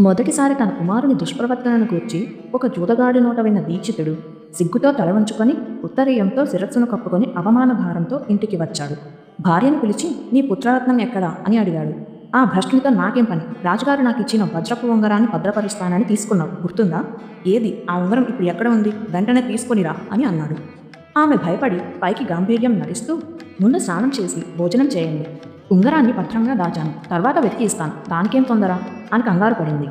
మొదటిసారి తన కుమారుని దుష్ప్రవర్తనను గూర్చి ఒక జూదగాడి నోట విన్న దీక్షితుడు సిగ్గుతో తలవంచుకొని ఉత్తరీయంతో శిరస్సును కప్పుకొని అవమాన భారంతో ఇంటికి వచ్చాడు. భార్యను పిలిచి నీ పుత్రరత్నం ఎక్కడా? అని అడిగాడు. ఆ భ్రష్టునితో నాకేం పని? రాజుగారు నాకు ఇచ్చిన వజ్రపు ఉంగరాన్ని భద్రపరుస్తానని తీసుకున్నావు. గుర్తుందా? ఏది? ఆ ఉంగరం ఇప్పుడు ఎక్కడ ఉంది? వెంటనే తీసుకొనిరా అని అన్నాడు. ఆమె భయపడి పైకి గాంభీర్యం నటిస్తూ ముందు స్నానం చేసి భోజనం చేయండి. ఉంగరాన్ని భద్రంగా దాచాను. తర్వాత వెతికి ఇస్తాను. దానికేం తొందర? అని కంగారు పడింది.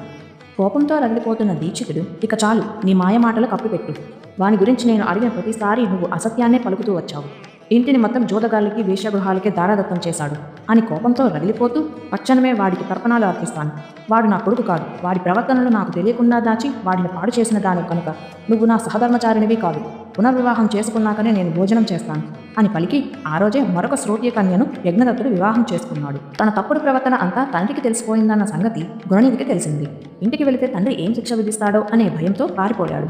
కోపంతో రగిలిపోతున్న దీక్షితుడు ఇక చాలు నీ మాయమాటలు కప్పిపెట్టి కప్పిపెట్టు వాని గురించి నేను అడిగిన ప్రతిసారి నువ్వు అసత్యాన్నే పలుకుతూ వచ్చావు. ఇంటిని మొత్తం జోదగాళ్ళకి వేషగృహాలకే దారాదత్తం చేశాడు. అని కోపంతో రగిలిపోతూ పచ్చనమే వాడికి తర్పణాలు అర్పిస్తాను. వాడు నా కొడుకు కాదు. వాడి ప్రవర్తనలు నాకు తెలియకుండా దాచి వాడిని పాడు చేసిన దాని కనుక. నువ్వు నా సహధర్మచారినివి కాదు. పునర్వివాహం చేసుకున్నాకనే నేను భోజనం చేస్తాను అని పలికి ఆ రోజే మరొక శ్రోత్య కన్యను యజ్ఞదత్తుడు వివాహం చేసుకున్నాడు. తన తప్పుడు ప్రవర్తన అంతా తండ్రికి తెలిసిపోయిందన్న సంగతి గుణనిధికి తెలిసింది. ఇంటికి వెళితే తండ్రి ఏం శిక్ష విధిస్తాడో అనే భయంతో పారిపోయాడు.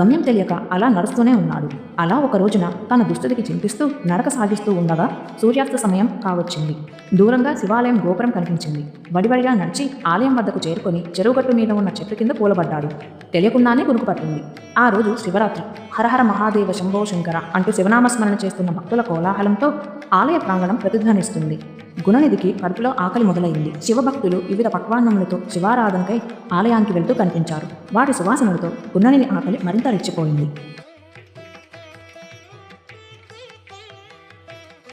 గమ్యం తెలియక అలా నడుస్తూనే ఉన్నాడు. అలా ఒక రోజున తన దుస్థితికి చింతిస్తూ నడక సాగిస్తూ ఉండగా సూర్యాస్త సమయం కావచ్చింది. దూరంగా శివాలయం గోపురం కనిపించింది. వడివడిగా నడిచి ఆలయం వద్దకు చేరుకొని చెరువుగట్టు మీద ఉన్న చెట్టు కింద పూలబడ్డాడు. తెలియకుండానే గురుకుపట్టింది ఆ రోజు శివరాత్రి. హరహర మహాదేవ శంభో శంకర అంటూ శివనామస్మరణ చేస్తున్న భక్తుల కోలాహలంతో ఆలయ ప్రాంగణం ప్రతిధ్వనిస్తుంది. గుణనిధికి కడుపులో ఆకలి మొదలైంది. శివభక్తులు వివిధ పక్వాన్నములతో శివారాధనకై ఆలయానికి వెళ్తూ కనిపించారు. వాటి సువాసనలతో గుణనిధి ఆకలి మరింత రెచ్చిపోయింది.